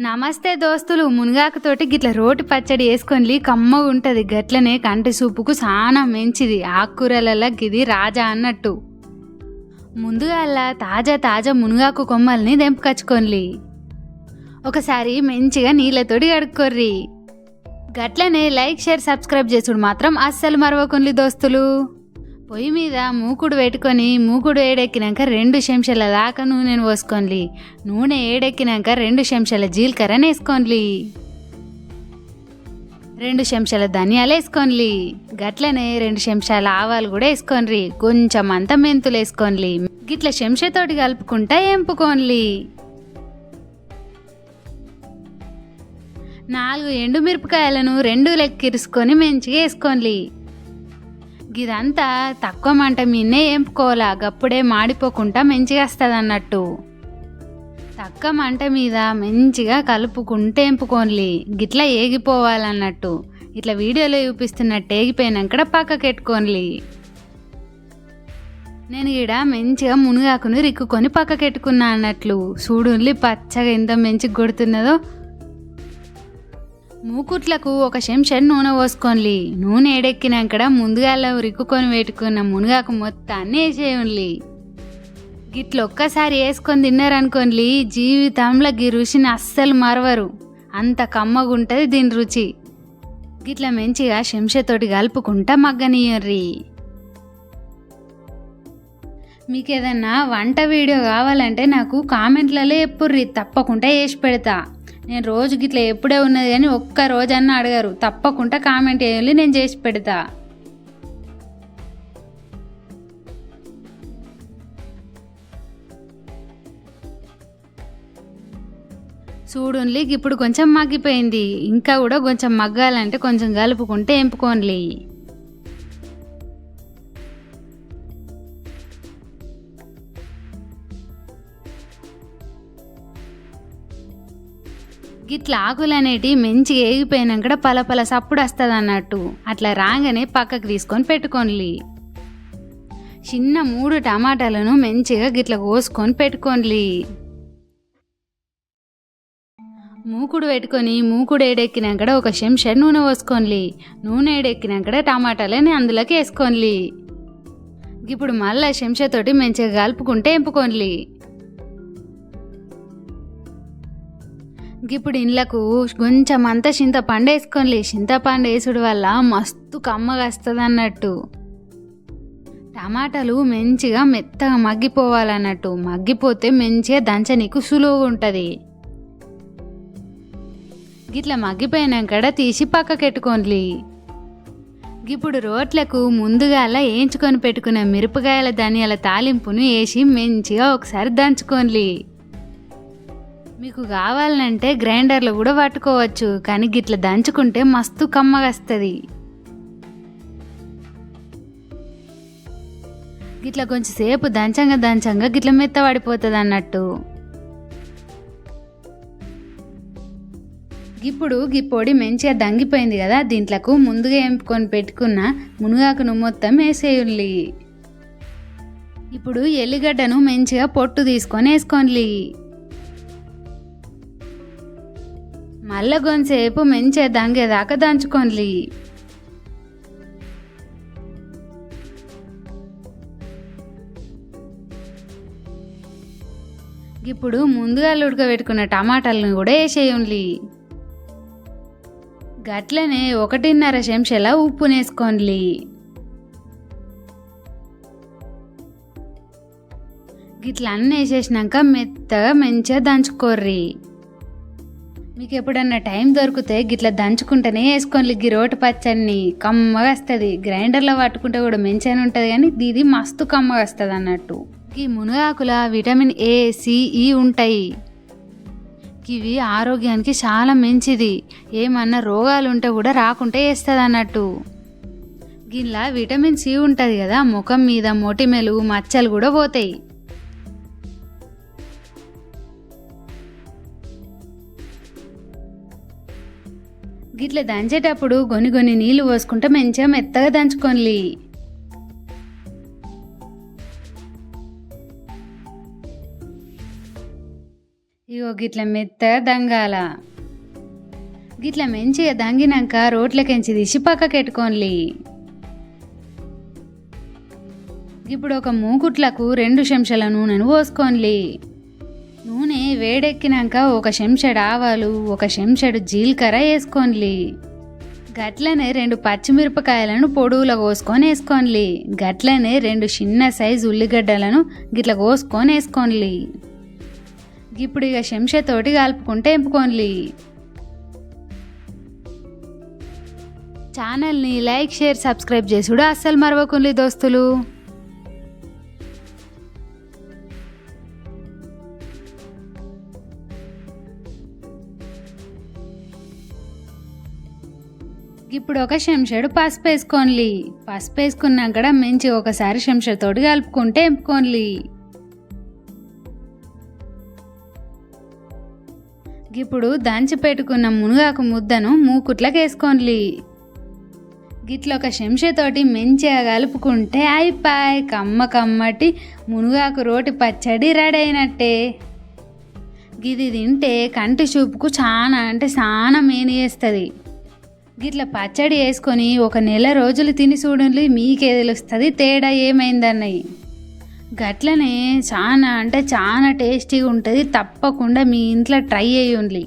నమస్తే దోస్తులు మునగాకుతోటి గిట్ల రోటి పచ్చడి వేసుకొని కమ్మగా ఉంటుంది. గట్లనే కంటి సూపుకు చాలా మంచిది. ఆకుకూరలలో గిది రాజా అన్నట్టు. ముందుగా తాజా తాజా మునగాకు కొమ్మల్ని దెంపుకచ్చుకోన్లి ఒకసారి మంచిగా నీళ్ళతోటి కడుక్కోర్రి. గట్లనే లైక్ షేర్ సబ్స్క్రైబ్ చేసుడు మాత్రం అస్సలు మరవకొన్లి దోస్తులు. పొయ్యి మీద మూకుడు పెట్టుకొని మూకుడు ఏడెక్కినాక రెండు చెంచాల దాకా నూనెను పోసుకోండి నూనె ఏడెక్కినాక రెండు చెంచాల జీలకర్రని వేసుకోండి రెండు చెంచాల ధనియాలు వేసుకోండి గట్లనే రెండు చెంచాల ఆవాలు కూడా వేసుకోండి కొంచెం అంత మెంతులు వేసుకోండి గిట్ల చెంచాతోటి కలుపుకుంటా ఎంపుకోండి నాలుగు ఎండుమిరపకాయలను రెండు లెక్కిరుసుకొని మంచిగా వేసుకోండి గిదంతా తక్కువ మంట మీనే ఏంపుకోవాలా? గప్పుడే మాడిపోకుండా మంచిగా వస్తుంది అన్నట్టు తక్కువ మంట మీద మంచిగా కలుపుకుంటే ఎంపుకోన్లి గిట్లా ఏగిపోవాలన్నట్టు. ఇట్లా వీడియోలో చూపిస్తున్నట్టు ఏగిపోయినాక పక్కకెట్టుకోన్లి. నేను ఈడ మంచిగా మునుగాకును రిక్కుకొని పక్కకెట్టుకున్నా అన్నట్లు. చూడుండ్లి పచ్చగా ఎంత మంచిగా కొడుతున్నదో మూకుట్లకు ఒక చెంచా నూనె పోసుకోండి నూనె ఏడెక్కినాక ముందుగా రిక్కుకొని పెట్టుకున్న మునగాకు మొత్తాన్ని వేసేయండి గిట్ల ఒక్కసారి వేసుకొని తిన్నారనుకోండి జీవితంలో గీ రుచిని అస్సలు మరవరు. అంత కమ్మగుంటుంది దీని రుచి. గిట్ల మంచిగా శంషతోటి కలుపుకుంటా మగ్గనీయర్రి మీకు ఏదన్నా వంట వీడియో కావాలంటే నాకు కామెంట్లలో ఎప్పుర్రి తప్పకుండా వేసి పెడతా. నేను రోజు ఇట్లా ఎప్పుడే ఉన్నది కానీ ఒక్క రోజన్నా అడగారు. తప్పకుండా కామెంట్ చేయాలి నేను చేసి పెడతా. చూడుండ్లి ఇప్పుడు కొంచెం మగ్గిపోయింది. ఇంకా కూడా కొంచెం మగ్గాలంటే కొంచెం కలుపుకుంటే ఎంపుకోండి గిట్ల ఆకులు అనేటివి మంచిగా ఏగిపోయినాక పలపల సప్పుడు వస్తుంది అన్నట్టు. అట్లా రాగానే పక్కకు తీసుకొని పెట్టుకోండి చిన్న మూడు టమాటాలను మంచిగా గిట్ల కోసుకొని పెట్టుకోండి మూకుడు పెట్టుకొని మూకుడు ఏడెక్కినాక ఒక చెంచా నూనె పోసుకోండి నూనె ఏడెక్కినాక టమాటాలని అందులోకి వేసుకోండి ఇప్పుడు మళ్ళీ చెంచాతోటి మంచిగా కలుపుకుంటే ఎంపుకోండి ఇప్పుడు ఇండ్లకు కొంచెం అంతా చింతపండు వేసుకోండి చింతపండు వేసుడు వల్ల మస్తు కమ్మగా వస్తుంది అన్నట్టు టమాటాలు మంచిగా మెత్తగా మగ్గిపోవాలన్నట్టు మగ్గిపోతే మంచిగా దంచనీకు సులువుగా ఉంటుంది. గిట్లా మగ్గిపోయినాక తీసి పక్కకెట్టుకోండి ఇప్పుడు రోట్లకు ముందుగాల వేయించుకొని పెట్టుకున్న మిరపకాయల ధనియాల తాలింపును వేసి మంచిగా ఒకసారి దంచుకోండి మీకు కావాలంటే గ్రైండర్లో కూడా పట్టుకోవచ్చు కానీ గిట్ల దంచుకుంటే మస్తు కమ్మగస్తుంది. గిట్ల కొంచెం సేపు దంచంగా దంచంగా గిట్ల మెత్త పడిపోతుంది అన్నట్టు ఇప్పుడు గీ పొడి మంచిగా దంగిపోయింది కదా దీంట్లకు ముందుగా ఎంపుకొని పెట్టుకున్న మునగాకును మొత్తం వేసేయండి ఇప్పుడు ఎల్లిగడ్డను మంచిగా పొట్టు తీసుకొని వేసుకోండి మళ్ళా కొంతసేపు మంచిగా దంగేదాకా దంచుకోండి ఇప్పుడు ముందుగా ఉడకబెట్టుకున్న టమాటాలను కూడా వేసేయండి గట్లనే ఒకటిన్నర చెంచాల ఉప్పునేసుకోండి గిట్ల అన్నీ వేసేసినాక మెత్తగా మంచిగా దంచుకోర్రి. మీకు ఎప్పుడన్నా టైం దొరికితే గిట్ల దంచుకుంటేనే వేసుకోండి. గి రోటి పచ్చడిని కమ్మగా వస్తుంది. గ్రైండర్లో పట్టుకుంటే కూడా మంచిగానే ఉంటుంది కానీ ఇది మస్తు కమ్మగా వస్తుంది అన్నట్టు. ఈ మునగాకుల vitamin A C E e ఉంటాయి. ఇవి ఆరోగ్యానికి చాలా మంచిది. ఏమన్నా రోగాలు ఉంటే కూడా రాకుంటే వేస్తుంది అన్నట్టు. గిట్లా విటమిన్ సి ఉంటుంది కదా ముఖం మీద మొటిమెలు మచ్చలు కూడా పోతాయి. గిట్ల దంచేటప్పుడు కొన్ని కొన్ని నీళ్ళు పోసుకుంటే మంచిగా మెత్తగా దంచుకోండి ఇగో గిట్ల మెత్తగా దంగాల. గిట్ల మంచిగా దంగినాక రోట్లకెంచి తీసి పక్కకెట్టుకోండి ఇప్పుడు ఒక మూకుట్లకు రెండు చెంచాల నూనెను పోసుకోండి నూనె వేడెక్కినాక ఒక చెంచెడు ఆవాలు ఒక చెంచెడు జీలకర్ర వేసుకోన్లి. గట్లనే రెండు పచ్చిమిరపకాయలను పొడువులో కోసుకొని వేసుకోన్లి. గట్లనే రెండు చిన్న సైజు ఉల్లిగడ్డలను గిట్ల కోసుకొని వేసుకోన్లి. ఇప్పుడు ఇక చెంచతోటి కలుపుకుంటే ఎంపుకోన్లి. ఛానల్ని లైక్ షేర్ సబ్స్క్రైబ్ చేసుడు అస్సలు మరవకుండి దోస్తులు. ఇప్పుడు ఒక చెంచాడు పసుపు వేసుకోన్లి పసుపు వేసుకున్నాక మంచి ఒకసారి చెంచాతోటి కలుపుకుంటే ఎంపుకోన్లి ఇప్పుడు దంచి పెట్టుకున్న మునగాకు ముద్దను మూకుట్లకు వేసుకోన్లి గిట్ల ఒక చెంచాతోటి మంచిగా కలుపుకుంటే అయిపాయ్ కమ్మ కమ్మటి మునగాకు రోటి పచ్చడి రెడీ అయినట్టే గిది తింటే కంటి చూపుకు చాలా అంటే చాలా మేలు చేస్తుంది. గిట్ల పచ్చడి వేసుకొని ఒక నెల రోజులు తిని చూడండి మీకే తెలుస్తుంది తేడా ఏమైందన్నయ్యి. గట్లనే చాలా అంటే చాలా టేస్టీగా ఉంటుంది తప్పకుండా మీ ఇంట్లో ట్రై చేయండి.